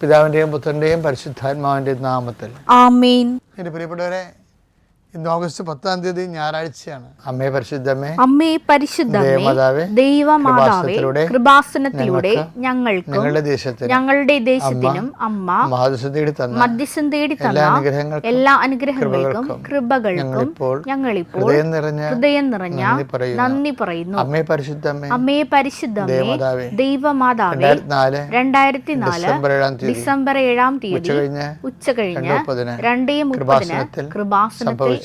പിതാവിന്റെയും പുത്രന്റെയും പരിശുദ്ധാത്മാവിന്റെയും നാമത്തിൽ. ആമേൻ. എന്റെ പ്രിയപ്പെട്ടവരെ ഇന്ന് ഓഗസ്റ്റ് പത്താം തീയതി ഞായറാഴ്ചയാണ്. അമ്മേ പരിശുദ്ധമേ അമ്മേ പരിശുദ്ധമേ ദേവമാതാവേ, കൃപാസനത്തിലൂടെ ഞങ്ങൾക്ക് ഞങ്ങളുടെ ദേശത്തിന് ഞങ്ങളുടെ ദേശത്തിനും അമ്മ മധ്യസ്ഥം തേടി തന്ന എല്ലാ അനുഗ്രഹങ്ങൾക്കും കൃപകൾക്കും ഞങ്ങളിപ്പോൾ ഹൃദയം നിറഞ്ഞ ഹൃദയം നിറഞ്ഞ നന്ദി പറയുന്നു. അമ്മേ പരിശുദ്ധമേ അമ്മേ പരിശുദ്ധമേ ദേവമാതാവേ, രണ്ടായിരത്തി നാല് ഡിസംബർ ഏഴാം തീയതി ഉച്ച കഴിഞ്ഞ് രണ്ട് മുപ്പതിന് കൃപാസനത്തിൽ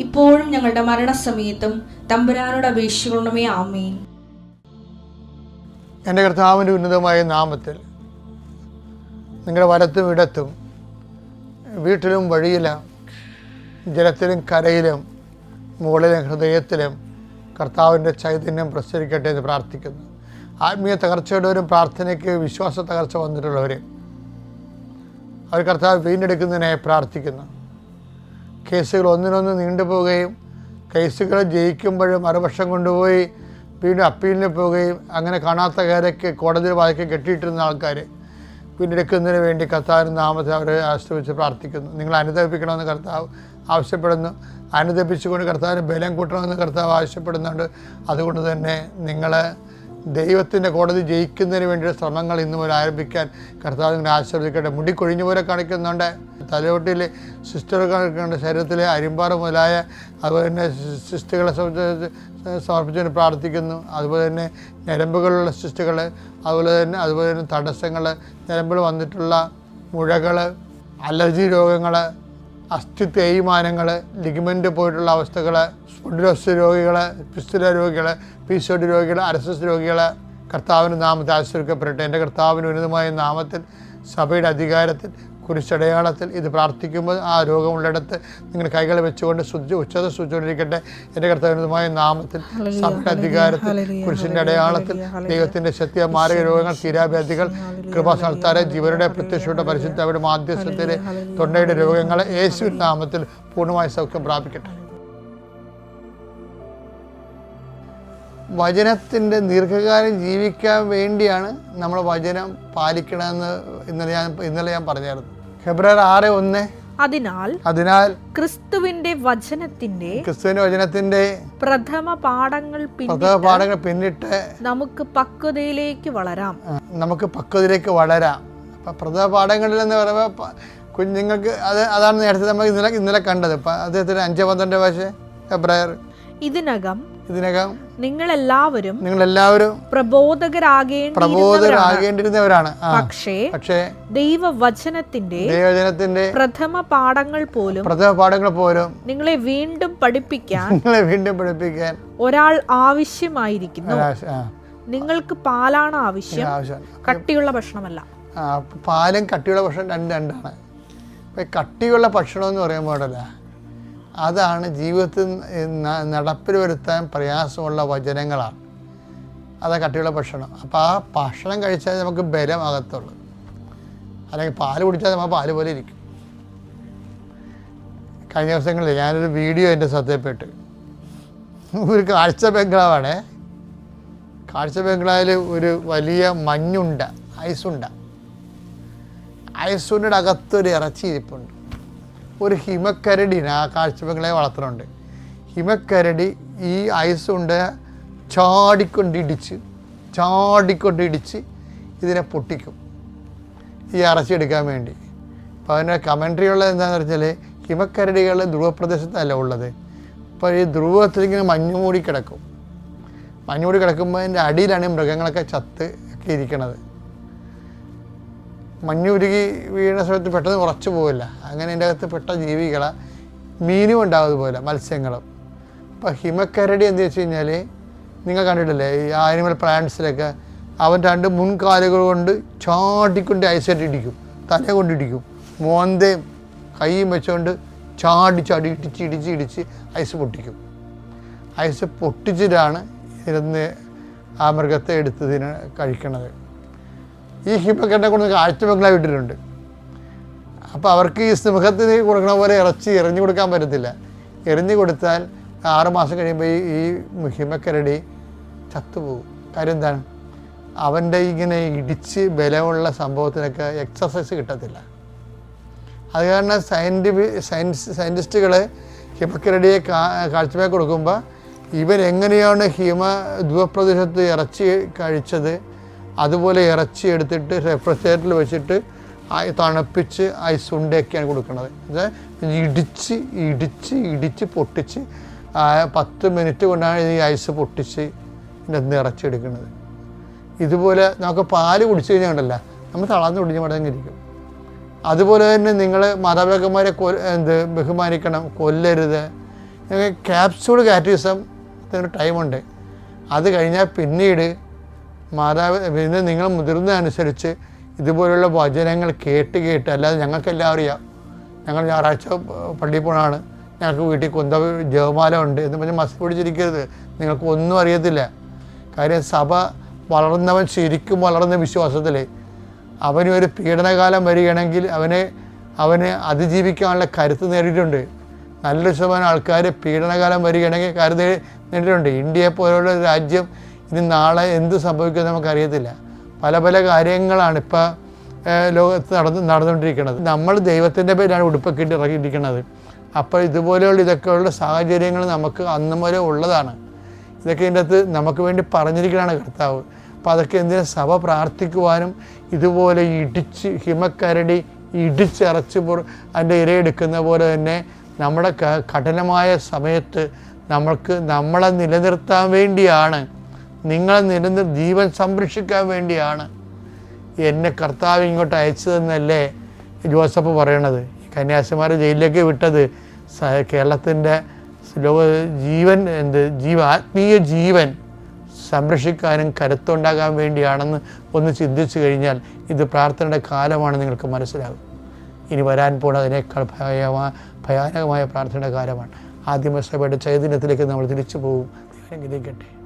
ഇപ്പോഴും ഞങ്ങളുടെ മരണസമയത്തും തമ്പുരാനോട് അപേക്ഷിക്കണമേ ആമേൻ. എന്റെ കർത്താവിന്റെ ഉന്നതമായ നാമത്തിൽ നിങ്ങളുടെ വലത്തും ഇടത്തും വീട്ടിലും വഴിയിലും ജലത്തിലും കരയിലും മുകളിലും ഹൃദയത്തിലും കർത്താവിന്റെ ചൈതന്യം പ്രസരിക്കട്ടെ എന്ന് പ്രാർത്ഥിക്കുന്നു. ആത്മീയ തകർച്ചയുള്ളവരും പ്രാർത്ഥനയ്ക്ക് വിശ്വാസ തകർച്ച വന്നിട്ടുള്ളവരെ അവർ കർത്താവ് വീണ്ടെടുക്കുന്നതിനായി പ്രാർത്ഥിക്കുന്നു. കേസുകൾ ഒന്നിനൊന്ന് നീണ്ടുപോവുകയും കേസുകൾ ജയിക്കുമ്പോഴും മറുപക്ഷം കൊണ്ടുപോയി വീണ്ടും അപ്പീലിന് പോവുകയും അങ്ങനെ കാണാത്ത കാരൊക്കെ കോടതിയിൽ വായിക്കാൻ കെട്ടിയിട്ടിരുന്ന ആൾക്കാർ പിന്നെടുക്കുന്നതിന് വേണ്ടി കർത്താവിന്റെ നാമത്തെ അവരെ ആശ്രയിച്ച് പ്രാർത്ഥിക്കുന്നു. നിങ്ങൾ അനുദപിക്കണമെന്ന് കർത്താവ് ആവശ്യപ്പെടുന്നു. അനുദപിച്ചുകൊണ്ട് കർത്താവിന് ബലം കൂട്ടണമെന്ന് കർത്താവ് ആവശ്യപ്പെടുന്നുണ്ട്. അതുകൊണ്ട് തന്നെ നിങ്ങൾ ദൈവത്തിന്റെ കോടതി ജയിക്കുന്നതിന് വേണ്ടിയുള്ള ശ്രമങ്ങൾ ഇന്നു മുതൽ ആരംഭിക്കാൻ കർത്താവ് നിങ്ങളെ ആശ്രയിക്കട്ടെ മുടി കൊഴിഞ്ഞു പോലെ കാണിക്കുന്നുണ്ട്. തലയോട്ടിലെ സിസ്റ്ററുകൾക്കുണ്ട് ശരീരത്തിലെ അരിമ്പാറ മുതലായ അതുപോലെ തന്നെ സിസ്റ്റുകളെ സമർപ്പിച്ചുകൊണ്ട് പ്രാർത്ഥിക്കുന്നു. അതുപോലെ തന്നെ ഞരമ്പുകളുള്ള സിസ്റ്റുകൾ അതുപോലെ തന്നെ അതുപോലെ തന്നെ തടസ്സങ്ങൾ ഞരമ്പുകൾ വന്നിട്ടുള്ള മുഴകൾ അലർജി രോഗങ്ങൾ അസ്ഥി തേയ്മാനങ്ങൾ ലിഗമെന്റ് പോയിട്ടുള്ള അവസ്ഥകൾ സ്പുഡിലോസ് രോഗികൾ പിസ്തുല രോഗികൾ പിസോഡ് രോഗികൾ അരസസ് രോഗികൾ കർത്താവിന്റെ നാമത്തെ ആശ്രയിക്കപ്പെടട്ടെ എന്റെ കർത്താവിന് ഉന്നതമായ നാമത്തിൽ സഭയുടെ അധികാരത്തിൽ കുരിശടയാളത്തിൽ ഇത് പ്രാർത്ഥിക്കുമ്പോൾ ആ രോഗമുള്ളിടത്ത് നിങ്ങൾ കൈകൾ വെച്ചുകൊണ്ട് ശുദ്ധി ഉച്ചത സൂചിച്ചുകൊണ്ടിരിക്കട്ടെ എന്റെ കർത്തവ്യമായ നാമത്തിൽ സഭയുടെ അധികാരത്തിൽ കുരിശിന്റെ അടയാളത്തിൽ ദൈവത്തിന്റെ ശക്തിയ മാരക രോഗങ്ങൾ തീരാവ്യാധികൾ കൃപാസ്ഥാനത്താരെ ജീവനുടെ പ്രത്യക്ഷയുടെ പരിശുദ്ധ അവരുടെ മാധ്യസ്ഥത്തിലെ തൊണ്ടയുടെ രോഗങ്ങൾ യേശു നാമത്തിൽ പൂർണമായ സൗഖ്യം പ്രാപിക്കട്ടെ. വചനത്തിന്റെ ദീർഘകാലം ജീവിക്കാൻ വേണ്ടിയാണ് നമ്മൾ വചനം പാലിക്കണമെന്ന് ഇന്നലെ ഞാൻ ഇന്നലെ ഞാൻ പറഞ്ഞായിരുന്നു. ഫെബ്രുവരി ആറ് ഒന്ന്. അതിനാൽ അതിനാൽ ക്രിസ്തുവിന്റെ വചനത്തിന്റെ ക്രിസ്തുവിന്റെ വചനത്തിന്റെ പ്രഥമ പാഠങ്ങൾ പ്രഥമ പാഠങ്ങൾ പിന്നിട്ട് നമുക്ക് പക്വതയിലേക്ക് വളരാം. നമുക്ക് പക്വതയിലേക്ക് വളരാം. അപ്പം പ്രഥമ പാഠങ്ങളിൽ എന്ന് പറയുമ്പോൾ നിങ്ങൾക്ക് കുഞ്ഞുങ്ങൾക്ക് അത് അതാണ് നേരത്തെ നമ്മൾ ഇന്നലെ ഇന്നലെ കണ്ടത്. ഇപ്പം അദ്ദേഹത്തിന് അഞ്ച് പന്ത്രണ്ട് വയസ്സ് ഫെബ്രുവരി ഇതിനകം ഇതിനകം നിങ്ങൾ എല്ലാവരും നിങ്ങൾ എല്ലാവരും പ്രബോധകരാകേ പ്രബോധകരാകേണ്ടിരുന്നവരാണ് പക്ഷേ പക്ഷേ ദൈവവചനത്തിന്റെ ദൈവവചനത്തിന്റെ പ്രഥമ പാഠങ്ങൾ പോലും പ്രഥമ പാഠങ്ങൾ പോലും നിങ്ങളെ വീണ്ടും പഠിപ്പിക്കാൻ നിങ്ങളെ വീണ്ടും പഠിപ്പിക്കാൻ ഒരാൾ ആവശ്യമായിരിക്കുന്നു. നിങ്ങൾക്ക് പാലാണ് ആവശ്യം. കട്ടിയുള്ള ഭക്ഷണമല്ല. പാലും കട്ടിയുള്ള ഭക്ഷണം രണ്ട് രണ്ടാണ്. കട്ടിയുള്ള ഭക്ഷണം എന്ന് പറയുമ്പോൾ ഉണ്ടല്ലോ അതാണ് ജീവിതത്തിൽ നടപ്പിൽ വരുത്താൻ പ്രയാസമുള്ള വചനങ്ങളാണ്. അതാ കട്ടിയുള്ള ഭക്ഷണം. അപ്പോൾ ആ ഭക്ഷണം കഴിച്ചാൽ നമുക്ക് ബലമാകത്തുള്ളൂ അല്ലെങ്കിൽ പാൽ കുടിച്ചാൽ നമ്മൾ പാൽ പോലെ ഇരിക്കും. കഴിഞ്ഞ ദിവസങ്ങളിൽ ഞാനൊരു വീഡിയോ എന്റെ ശ്രദ്ധയിൽപ്പെട്ട്. ഒരു കാഴ്ച ബംഗ്ലാവാണേ. കാഴ്ച ബംഗ്ലാവിൽ ഒരു വലിയ മഞ്ഞുണ്ട ഐസുണ്ട. ഐസുണ്ടയുടെ അകത്തൊരു ഇറച്ചി ഇരിപ്പുണ്ട്. ഒരു ഹിമക്കരടിനെ ആ കാഴ്ച ബംഗ്ലാവ് വളർത്തുന്നുണ്ട്. ഹിമക്കരടി ഈ ഐസ് കൊണ്ട് ചാടിക്കൊണ്ടിടിച്ച് ചാടിക്കൊണ്ടിടിച്ച് ഇതിനെ പൊട്ടിക്കും. ഈ ഇറച്ചി എടുക്കാൻ വേണ്ടി. അപ്പോൾ അതിന്റെ കമൻട്രി ഉള്ളത് എന്താണെന്ന് വെച്ചാൽ ഹിമക്കരടികൾ ധ്രുവപ്രദേശത്തല്ല ഉള്ളത്. അപ്പോൾ ഈ ധ്രുവത്തിൽ ഇങ്ങനെ മഞ്ഞ് മൂടി കിടക്കും. മഞ്ഞ് മൂടി കിടക്കുമ്പോൾ അതിന്റെ അടിയിലാണ് മൃഗങ്ങളൊക്കെ ചത്ത് ഒക്കെ ഇരിക്കണത്. മഞ്ഞുരുകി വീഴുന്ന സമയത്ത് പെട്ടെന്ന് ഉറച്ചു പോവില്ല. അങ്ങനെ അതിന്റെ അകത്ത് പെട്ട ജീവികളെ മീനും ഉണ്ടാവുന്നത് പോലെ മത്സ്യങ്ങളും. അപ്പോൾ ഹിമക്കരടി എന്ന് വെച്ച് കഴിഞ്ഞാൽ നിങ്ങൾ കണ്ടിട്ടില്ലേ ഈ ആനിമൽ പ്ലാന്റ്സിലൊക്കെ അവൻ രണ്ട് മുൻകാലുകൾ കൊണ്ട് ചാടിക്കൊണ്ട് ഐസായിട്ട് ഇടിക്കും തല കൊണ്ടിടിക്കും മോന്തയും കൈയും വെച്ചുകൊണ്ട് ചാടി ചാടി ഇടിച്ച് ഇടിച്ച് ഇടിച്ച് ഐസ് പൊട്ടിക്കും. ഐസ് പൊട്ടിച്ചിട്ടാണ് ഇരുന്ന് ആ മൃഗത്തെ എടുത്തതിന് കഴിക്കണത്. ഈ ഹിമക്കറിനെ കൊണ്ട് കാഴ്ച ബംഗ്ലാവ് ഇട്ടിട്ടുണ്ട്. അപ്പോൾ അവർക്ക് ഈ സിംഹത്തിന് കൊടുക്കണ പോലെ ഇറച്ചി എറിഞ്ഞു കൊടുക്കാൻ പറ്റത്തില്ല. എറിഞ്ഞു കൊടുത്താൽ ആറുമാസം കഴിയുമ്പോൾ ഈ ഈ ഹിമക്കരടി ചത്തുപോകും. കാര്യം എന്താണ്? അവന്റെ ഇങ്ങനെ ഇടിച്ച് ബലമുള്ള സംഭവത്തിനൊക്കെ എക്സസൈസ് കിട്ടത്തില്ല. അത് കാരണം സയന്റിഫി സയൻസ് സയന്റിസ്റ്റുകൾ ഹിമക്കരടിയെ കാ കാഴ്ചവെക്ക് കൊടുക്കുമ്പോൾ ഇവരെങ്ങനെയാണ് ഹിമ ധ്രുവപ്രദേശത്ത് ഇറച്ചി കഴിച്ചത്? അതുപോലെ ഇറച്ചി എടുത്തിട്ട് റെഫ്രിജറേറ്ററിൽ വെച്ചിട്ട് തണുപ്പിച്ച് ഐസ് ഉണ്ടയൊക്കെയാണ് കൊടുക്കുന്നത് ഇടിച്ച് ഇടിച്ച് ഇടിച്ച് പൊട്ടിച്ച് പത്ത് മിനിറ്റ് കൊണ്ടാണ് ഈ ഐസ് പൊട്ടിച്ച് ഇതിന്റെ ഇറച്ചി എടുക്കുന്നത്. ഇതുപോലെ നമുക്ക് പാൽ കുടിച്ചു കഴിഞ്ഞാൽ ഉണ്ടല്ലോ നമ്മൾ തളർന്ന് കുടിഞ്ഞ് മടങ്ങിയിരിക്കും അതുപോലെ തന്നെ നിങ്ങൾ മാതാപിതാക്കന്മാരെ കൊ എന്ത് ബഹുമാനിക്കണം കൊല്ലരുത്. ക്യാപ്സ്യൂൾ കാറ്റീസം ടൈമുണ്ട് അത് കഴിഞ്ഞാൽ പിന്നീട് മാതാപി പിന്നെ നിങ്ങൾ മുതിർന്നതനുസരിച്ച് ഇതുപോലുള്ള വചനങ്ങൾ കേട്ട് കേട്ട് അല്ലാതെ ഞങ്ങൾക്കെല്ലാം അറിയാം. ഞങ്ങൾ ഞായറാഴ്ച പള്ളിയിൽ പോണാണ് ഞങ്ങൾക്ക് വീട്ടിൽ കൊന്ത ജപമാല ഉണ്ട് എന്ന് പറഞ്ഞാൽ മസ് പിടിച്ചിരിക്കരുത്. നിങ്ങൾക്ക് ഒന്നും അറിയത്തില്ല. കാര്യം സഭ വളർന്നവൻ ശരിക്കും വളർന്ന വിശ്വാസത്തിൽ അവന് ഒരു പീഡനകാലം വരികയാണെങ്കിൽ അവനെ അവന് അതിജീവിക്കാനുള്ള കരുത്ത് നേടിയിട്ടുണ്ട്. നല്ലൊരു ശതമാനം ആൾക്കാർ പീഡനകാലം വരികയാണെങ്കിൽ കരുത്ത് നേടിയിട്ടുണ്ട്. ഇന്ത്യയെ പോലുള്ള രാജ്യം ഇനി നാളെ എന്ത് സംഭവിക്കുമെന്ന് നമുക്കറിയത്തില്ല. പല പല കാര്യങ്ങളാണ് ഇപ്പോൾ ലോകത്ത് നടന്ന് നടന്നുകൊണ്ടിരിക്കുന്നത്. നമ്മൾ ദൈവത്തിന്റെ പേരാണ് ഉടുപ്പൊക്കെ ഇട്ട് ഇറങ്ങിയിരിക്കുന്നത്. അപ്പോൾ ഇതുപോലെയുള്ള ഇതൊക്കെയുള്ള സാഹചര്യങ്ങൾ നമുക്ക് അന്ന് വരെ ഉള്ളതാണ്. ഇതൊക്കെ ഇതിന്റെ അകത്ത് നമുക്ക് വേണ്ടി പറഞ്ഞിരിക്കുകയാണ് കർത്താവ്. അപ്പോൾ അതൊക്കെ എന്തിനാ സഭ പ്രാർത്ഥിക്കുവാനും ഇതുപോലെ ഇടിച്ച് ഹിമക്കരടി ഇടിച്ചറച്ച് അതിന്റെ ഇരയെടുക്കുന്ന പോലെ തന്നെ നമ്മുടെ കഠിനമായ സമയത്ത് നമ്മൾക്ക് നമ്മളെ നിലനിർത്താൻ വേണ്ടിയാണ് നിങ്ങളെ നിരന്തരം ജീവൻ സംരക്ഷിക്കാൻ വേണ്ടിയാണ് എന്നെ കർത്താവ് ഇങ്ങോട്ട് അയച്ചതെന്നല്ലേ ജോസഫ് പറയണത്. കന്യാസിമാരെ ജയിലിലേക്ക് വിട്ടത് കേരളത്തിന്റെ ലോക ജീവൻ എന്ത്? ജീവ ആത്മീയ ജീവൻ സംരക്ഷിക്കാനും കരുത്തുണ്ടാകാൻ വേണ്ടിയാണെന്ന് ഒന്ന് ചിന്തിച്ചു കഴിഞ്ഞാൽ ഇത് പ്രാർത്ഥനയുടെ കാലമാണ് നിങ്ങൾക്ക് മനസ്സിലാകും. ഇനി വരാൻ പോണതിനേക്കാൾ ഭയമാ ഭയാനകമായ പ്രാർത്ഥനയുടെ കാലമാണ്. ആദ്യമസഭയുടെ ചൈതന്യത്തിലേക്ക് നമ്മൾ തിരിച്ചു പോകും. അനുഗ്രഹിക്കട്ടെ.